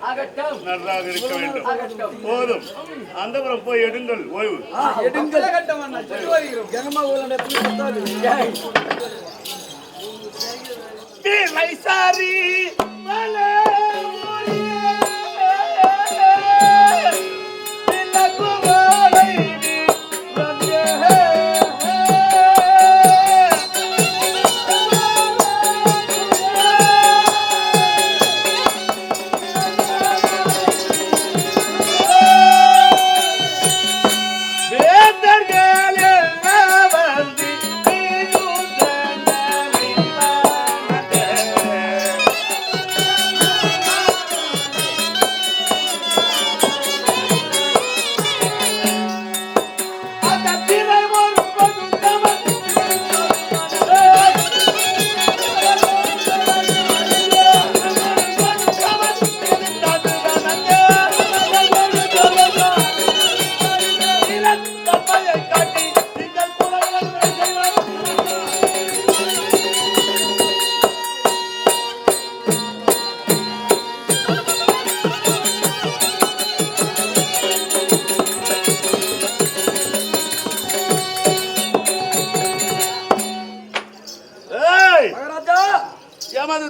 ஆகட்டும். நன்றாக இருக்க வேண்டும். போதும். அந்தபுரம் போய் எடுங்கள் ஓய்வு. எடுங்கள். ஜனமா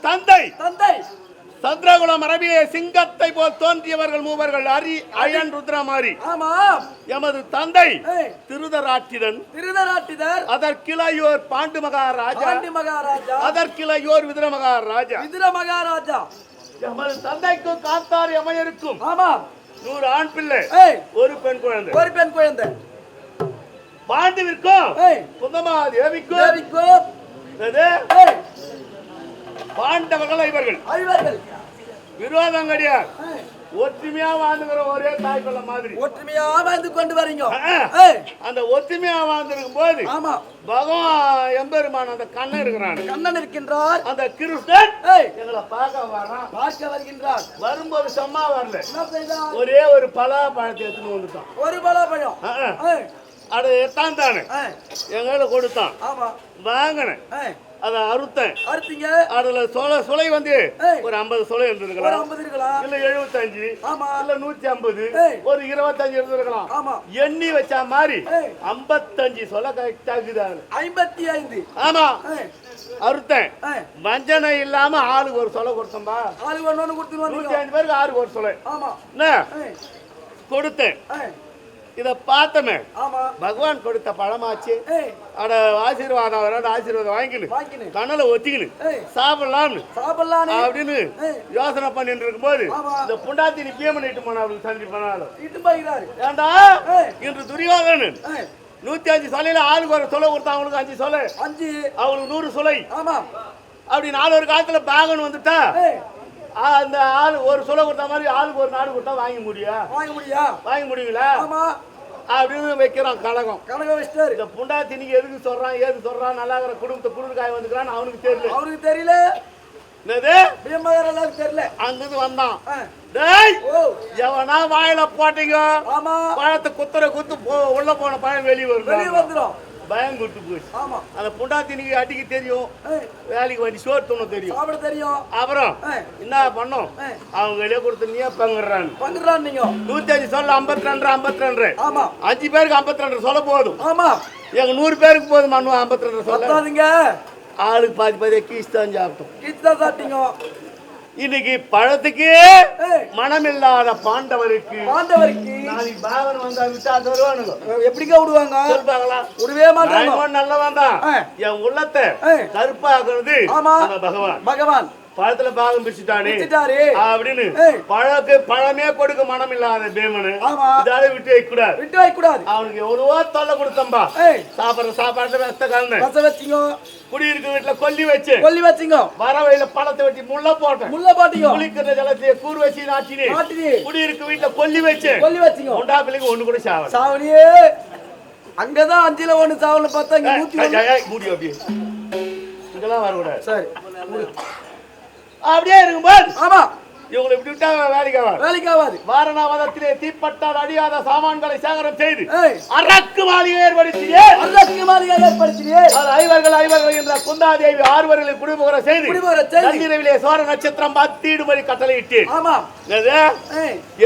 தந்தை. தந்தை. சந்திரகுலம் அரபிலே சிங்கத்தை போல் தோன்றியவர்கள் மூவர்கள் அரி அயன் ருத்ரமாரி. எமது தந்தை திருதராட்சிதன் திருதராட்டிதர் அதற்கிளையோர் பாண்டு மகாராஜா மகாராஜா அதற்கிளையோர் விதிர மகாராஜா விதுர மகாராஜா எமது தந்தைக்கு காத்தார் அமையருக்கும். ஆமாம். நூறு ஆண் பிள்ளை ஒரு பெண் குழந்தை. ஒரு பெண் குழந்தை. பாண்டுவிற்கும் ஏய். குந்தமா தேவிக்கும். தேவிக்கோ என்னது? ஏய். பாண்டவர்கள் இவர்கள் விரோதம் கிடையாது ஒற்றுமையா வாழ்ந்துக்கிற ஒரே தாய் கொள்ள மாதிரி. ஒற்றுமையா வாழ்ந்து கொண்டு வரீங்க. அந்த ஒற்றுமையா வாழ்ந்திருக்கும் போது ஆமா. பகவான் எம்பெருமான் அந்த கண்ணன் இருக்கிறான். கண்ணன் இருக்கின்றார். அந்த கிருஷ்ணன் எங்களை பார்க்க வரான். பார்க்க வருகின்றார். வரும்போது சும்மா வரல. ஒரே ஒரு பலா பழத்தை எடுத்துன்னு வந்துட்டான். ஒரு ஆ. ஏய் அதை எத்தான் தானே எங்களை கொடுத்தான். ஆமா. வாங்கினேன். அதை அறுத்தேன். அறுத்தீங்க? அதுல சொல சுளை வந்து. ஒரு ஐம்பது சுளை இருந்திருக்கலாம். ஐம்பது இருக்கலாம் இல்ல எழுபத்தஞ்சு ஆமா. இல்ல நூத்தி ஐம்பது. ஒரு இருபத்தஞ்சு இருந்திருக்கலாம். ஆமா. எண்ணி வச்ச மாதிரி. ஐம்பத்தஞ்சு சொல்ல கரெக்டாகுது ஐம்பத்தி ஐந்து. ஆமா. அறுத்தேன். வஞ்சனை இல்லாம ஆளுக்கு ஒரு சொலை கொடுத்தம்பா ஆளு ஒண்ணு ஒண்ணு கொடுத்துட்டு நூத்தி அஞ்சு பேருக்கு ஆளுக்கு ஒரு சொலை. ஆமா. என்ன? கொடுத்தேன். இத பார்த்தமே. பகவான் கொடுத்த பழமாச்சு. அட ஆசீர்வாதம் அவரோட ஆசீர்வாதம் வாங்கிக்கணும். வாங்கினு கண்ணல ஒத்திக்கணும். சாப்பிடலாம்னு. சாப்பிடலானே. அப்படின்னு யோசனை பண்ணிட்டு இருக்கும்போது. இந்த புண்டாத்தி நீ பியம் பண்ணிட்டு போன அவளுக்கு சந்தி பண்ணாலும் ஏண்டா. இன்று துரியோதனன். நூத்தி அஞ்சு சொலையில ஆளுக்கு ஒரு சொலை கொடுத்தா அவங்களுக்கு அஞ்சு சொலை அஞ்சு. அவங்களுக்கு நூறு சொலை ஆமா. அப்படி நாலு ஒரு காலத்துல பாகன் வந்துட்டா. அந்த ஆளு ஒரு சொலை கொடுத்த மாதிரி ஆளுக்கு ஒரு நாடு கொடுத்தா வாங்க முடியும் வாங்க முடியா? வாங்க முடியுங்களா? ஆமா. அப்படின்னு வைக்கிறான் கழகம். கனக வச்சிட்டாரு. இந்த புண்டாத்தி நீங்க எதுக்கு சொல்றான் ஏது சொல்றான் நல்லா இருக்கிற குடும்பத்தை குடுக்காய் வந்துக்கிறான்னு அவனுக்கு தெரியல. அவருக்கு தெரியல. என்னது? பீமகரெல்லாம் தெரியல. அங்கிருந்து வந்தான். டேய் எவனா வாயில போட்டீங்க? ஆமா. பழத்தை குத்துற குத்து உள்ள போன பழம் வெளியே வெளியே வருது வந்துரும். பயம் கொடுத்து போச்சு. ஆமா. அந்த புண்டாத்தினிக்கு அடிக்க தெரியும். வேலைக்கு வண்டி சோறு தூண தெரியும். சாப்பிட தெரியும். அப்புறம் என்ன பண்ணோம்? அவங்க வெளியே கொடுத்து நீயே பங்குறான் பங்குறான் நீங்க. நூத்தி அஞ்சு சொல்ல ஐம்பத்தி ரெண்டு ஐம்பத்தி ரெண்டு ஆமா. அஞ்சு பேருக்கு ஐம்பத்தி ரெண்டு சொல்ல போதும். ஆமா. எங்க நூறு பேருக்கு போதும்? ஐம்பத்தி ரெண்டு சொல்ல. பத்தாதுங்க. ஆளுக்கு பாதி பாதி கீஸ் தான் சாப்பிட்டோம். கிச்சா சாப்பிட்டீங்க. இன்னைக்கு பழத்துக்கு மனமில்லாத பாண்டவருக்கு பாண்டவருக்கு. நாளைக்கு பாவன் வந்தா விட்டா தருவானுங்க எப்படிங்க விடுவாங்க? சொல்லுவாங்களா? விடவே மாட்டாங்க. நல்லவன் தான். என் உள்ளத்தை ஏய். கருப்பாக்குறது ஆமா. பகவான். பகவான். பழத்துல பாகம் பிரிச்சுட்டானே. அப்படின்னு. பழக்கு பழமே கொடுக்க மனம் இல்லாத பேமனு. இதால விட்டு வைக்க கூடாது விட்டு வைக்க கூடாது அவனுக்கு எவ்வளவோ தொல்லை கொடுத்தம்பா. சாப்பிடுற சாப்பாடு வெத்த கலந்து. ரச வச்சிங்க குடியிருக்க வீட்டுல கொல்லி வச்சு. கொல்லி வச்சிங்க வர வழியில பழத்தை வெட்டி முள்ள போட்டேன். முள்ள பாட்டிங்க குளிக்கிற ஜலத்தைய கூர் வச்சு நாட்டினே. நாட்டினி குடியிருக்க வீட்டுல கொல்லி வச்சு. கொல்லி வச்சிங்க உண்டா பிள்ளைங்க ஒண்ணு கூட சாவல. சாவணியே அங்கதான் அஞ்சுல ஒண்ணு சாவல பார்த்தா இங்க நூத்தி மூடி அப்படியே. இங்கெல்லாம் வரக்கூடாது. சரி. அப்படியே இருக்கும்போது ஆமா. இவங்களை இப்படி விட்டா வேலைக்கு ஆகாது. வேலைக்கு ஆகாது வாரணாவதத்திலே தீப்பட்டால் அழியாத சாமான்களை சேகரம் செய்து அரக்கு மாளிகை ஏற்படுத்தியே அரசு மாளிகை ஏற்படுத்தியே அது ஐவர்கள் ஐவர்கள் என்ற குந்தாதேவி ஆறுவர்களை குடிபுகர செய்து குடிபுகர செய்து. நள்ளிரவிலே சோர நட்சத்திரம் பத்தீடுபடி கட்டளையிட்டு ஆமா. என்னது?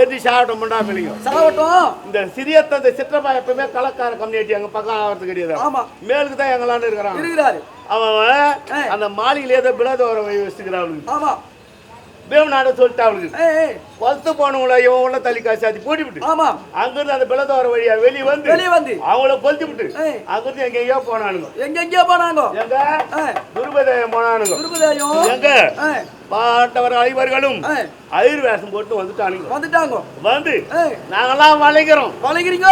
எதி சாப்பிட்ட முண்டா பிள்ளைங்க சாவட்டும் இந்த சிறிய தந்தை சிற்றப்பா எப்பவுமே கலக்கார கம்யூனிட்டி எங்க பக்கம் ஆகிறது கிடையாது. ஆமா. மேலுக்கு தான் எங்களாண்டு இருக்கிறான். இருக்கிறாரு. அவன். அந்த மாளிகையில ஏதோ பிளதோரம் வச்சுக்கிறான் அவனுக்கு. ஆமா. பேவநாடு சொல்லிட்டு அவனுக்கு. வளர்த்து போனவங்கள இவன் உள்ள தள்ளி காசாத்தி போட்டி விட்டு ஆமா. அங்கிருந்து அந்த பிளதோர வழியா வெளிய வந்து வெளிய வந்து அவங்கள கொளுத்தி விட்டு. அங்கிருந்து எங்கெங்கயோ போனானுங்க. எங்க எங்கேயோ போனாங்க எங்க துருபதேயம் போனானுங்க. திருப்பதியும் எங்க? பாட்டவர் ஐவர்களும் ஏய் ஐயர் வேஷம் போட்டு வந்துட்டானுங்க. வந்துட்டாங்க. வந்து நாங்கெல்லாம் வளைக்கிறோம். வளைக்கிறீங்க?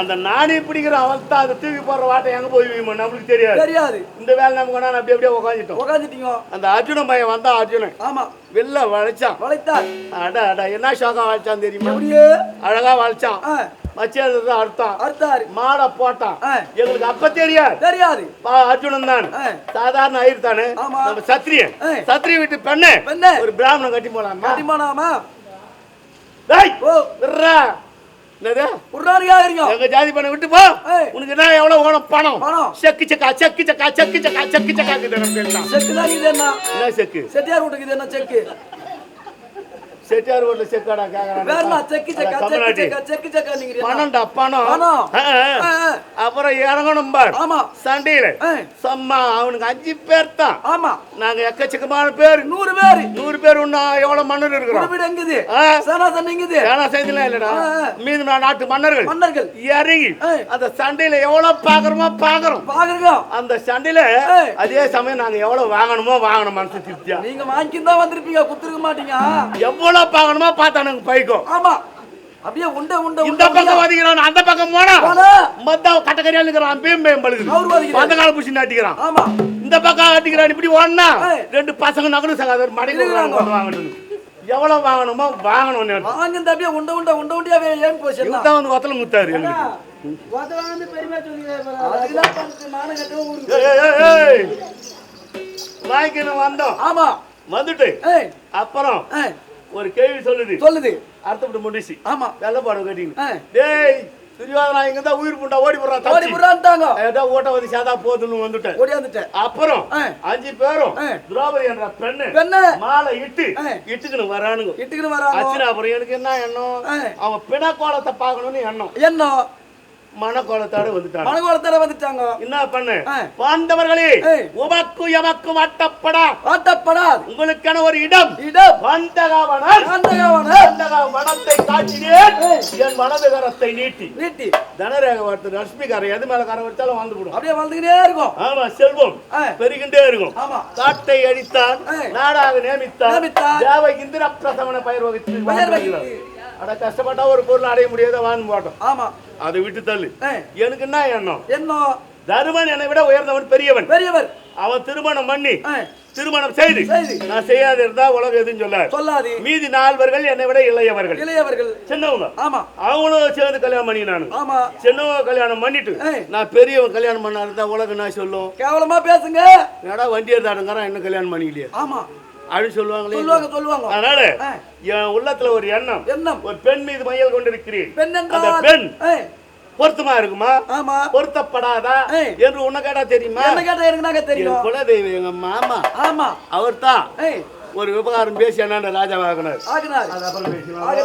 அந்த நானே பிடிக்கிறோம் அவன் தான் அதை தூக்கி போடுற வாட்டை எங்க போய் வீயுமோ நம்மளுக்கு தெரியாது. தெரியாது. இந்த வேலை நமக்கு வேணா அப்படி அப்படியே உட்காந்துட்டோம் உட்காந்துட்டீங்க அந்த அர்ஜுனன் பையன் வந்தா அர்ஜுனன். ஆமா. வெளில வளைச்சான். வளைத்தார் அட அட என்ன ஷோக்கா வளைச்சான் தெரியுமா? அப்படியே அழகா வளைச்சான் ஆ. மச்சேதத்தை அறுத்தான் அறுத்தாரு மாடை போட்டான். எங்களுக்கு அப்ப தெரியாது. தெரியாது. அர்ஜுனன் தான். சாதாரண ஐயர் தானே. நம்ம சத்திரியன். சத்திரிய வீட்டு பெண்ணு. பெண்ணு. ஒரு பிராமணன் கட்டி போலாமா உருளாரு கேக்குறீங்க எங்க ஜாதி பண்ண விட்டு போ. உனக்கு என்ன எவ்வளவு வேணும்? பணம். செக்கு சக்கா செக்கு சக்கா செக்கு சக்கா செக்கு சக்கா. செக்கு செக்கு? செட்டியார் வீட்டுக்கு என்ன செக்கு? செட்டியார் வீட்டுல செக்காடா கேக்குறான். வேறமா செக்கு செக்கா செக்கு கமலாட்டி செக்கா செக்கு செக்கா நீங்க பணம்டா பணம் பணம். ஆ, ஆ. ஆ, ஆ. அப்புறம் இறங்கணும் பார். ஆமா. சண்டையில. சம்மா அவனுக்கு அஞ்சு பேர் தான். ஆமா. நாங்க எக்கச்சக்கமான பேர். நூறு பேர். நூறு பேர் இன்னும் எவ்வளவு மன்னர் இருக்கிறோம்? வீடு எங்குது? செய்திலாம் இல்லடா. மீது நாட்டு மன்னர்கள். மன்னர்கள். இறங்கி. அந்த சண்டையில எவ்வளவு பாக்குறோமோ பாக்குறோம். பாக்குறீங்க அந்த சண்டையில. அதே சமயம் நாங்க எவ்வளவு வாங்கணுமோ வாங்கணும் மனசு திருப்தியா நீங்க வாங்கி தான் வந்திருப்பீங்க குத்துருக்க மாட்டீங்க. எவ்வளவு பார்க்கணுமோ பார்த்தானுங்க பைக்கும் ஆமா. அப்படியே உண்டை உண்டை இந்த பக்கம் வதிக்கிறான் அந்த பக்கம் போனா. மொத்த கட்டக்கரியா இருக்கிறான் பேம் பேம் பழுகுது. அந்த கால புடிச்சு நாட்டிக்கிறான். ஆமா. இந்த பக்கம் அடிக்கிறான் இப்படி ஏய். ரெண்டு பசங்க நகரும் சகாதர் இருக்கிறாங்க. வாங்கணும். எவ்வளவு வாங்கணுமோ வாங்கணும். வாங்க இந்த அப்படியே உண்டை உண்டை உண்டை உண்டியாவே ஏன் போச்சு? இவர்தான் வந்து ஒத்தல முத்தாரு எங்களுக்கு. வாங்கிக்கணும் வந்தோம்? ஆமா. வந்துட்டு. ஏய். அப்புறம்? ஒரு கேள்வி சொல்லுது. சொல்லுது. அர்த்தப்பட்டு முடிச்சு ஆமா. வெள்ள பாடம் கட்டிங்க. டேய் துரியோதனா இங்க தான் உயிர் புண்டா ஓடி போடுறான் ஓடி. புறான்ட்டாங்க ஏதோ ஓட்ட வந்து சேதா போதுன்னு வந்துட்டேன். ஓடியாந்துட்டேன் அப்புறம் ஏய். அஞ்சு பேரும். திரௌபதி என்ற பெண்ணு பெண்ணு. மாலை இட்டு. இட்டுக்குன்னு வரானுங்க. இட்டுக்கிட்டு வராங்க அச்சுனா அப்புறம் எனக்கு என்ன எண்ணம். அவன் பிணக்கோலத்தை பார்க்கணும்னு எண்ணம். என்ன மனக்கோலத்தோட வந்துட்டான் மனகோலத்தார வந்துட்டாங்க. என்ன பண்ணு? ஏய். உமக்கு எமக்கும் அட்டப்படா ஆட்டப்படாது உங்களுக்கான ஒரு இடம். இடம். வந்தகாவனன் ஆண்டகவன வந்தகா வனத்தை காட்டினேன். என் வலது கரத்தை நீட்டி. நீட்டி. தனரேக வார்த்தை லட்சுமிக்காரன் எது மேல கரை வச்சாலும் வந்து விடும். அப்படியே வந்துக்கிட்டே இருக்கும். ஆமா செல்வம். பெருகின்றே இருக்கும். ஆமா. காட்டை அடித்தான். நாடாக நியமித்தான். தேவ இந்திர பிரசவன பயிர் வகித்து பெயர் வாழ்ந்தார்கள். அட கஷ்டப்பட்டா ஒரு பொருள் அடைய முடியாத வாழ்ந்து போட்டோம். ஆமா. அதை விட்டு தள்ளு. எனக்கு என்ன எண்ணம்? என்ன? தருமன் என்னை விட உயர்ந்தவன் பெரியவன். பெரியவர். அவன் திருமணம் பண்ணி திருமணம் செய்து. நான் செய்யாது இருந்தா உலகம் எதுவும் சொல்லாது. சொல்லாது. மீதி நால்வர்கள் என்னை விட இளையவர்கள். இளையவர்கள். சின்னவங்க. ஆமா. அவங்களும் சேர்ந்து கல்யாணம் பண்ணி நானு. ஆமா. சின்னவங்க கல்யாணம் பண்ணிட்டு. நான் பெரியவன் கல்யாணம் பண்ணா இருந்தா உலகம் நான் சொல்லும். கேவலமா பேசுங்க. ஏடா வண்டி எடுத்தாடுங்கிறான் என்ன கல்யாணம் பண்ணிக்கலையே. ஆமா. அப்படின்னு சொல்லுவாங்களே. சொல்லுவாங்க சொல்லுவாங்க. அதனால என் உள்ளத்துல ஒரு எண்ணம். எண்ணம். ஒரு பெண் மீது மையல் கொண்டிருக்கிறேன். பெண் அந்த பெண் பொருத்தமா இருக்குமா? ஆமா. பொருத்தப்படாதா. என்று உன்னை கேட்டா தெரியுமா? என்ன கேட்டா எனக்கு தெரியும்? குலதெய்வம் எங்க மாமா. ஆமா. அவர் தான் ஏய் ஒரு விவகாரம் பேசி என்ன ராஜாவாகினார் ஆகினார் அது